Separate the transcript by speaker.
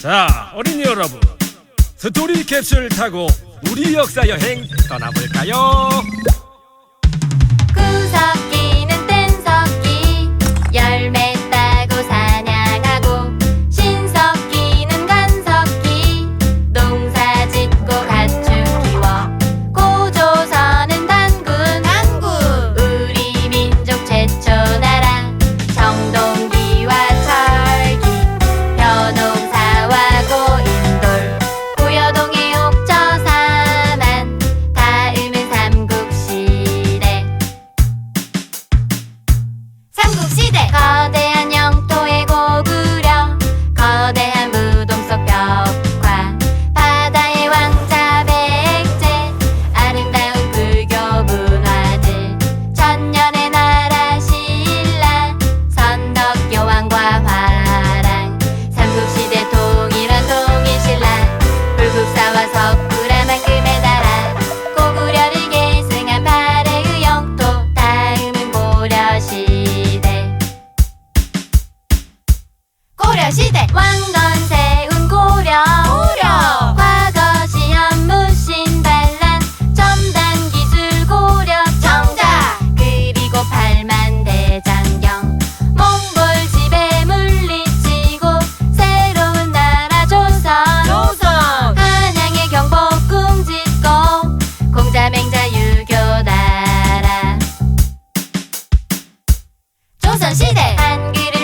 Speaker 1: 자, 어린이 여러분, 스토리 캡슐 타고 우리 역사 여행 떠나볼까요?
Speaker 2: 시대. 왕건 세운 고려. 고려. 과거 시험 무신 반란. 첨단 기술 고려. 정자 그리고 팔만대장경. 몽골 지배 물리치고 새로운 나라 조선. 조선. 한양의 경복 궁짓고 공자맹자 유교 나라. 조선시대. 한글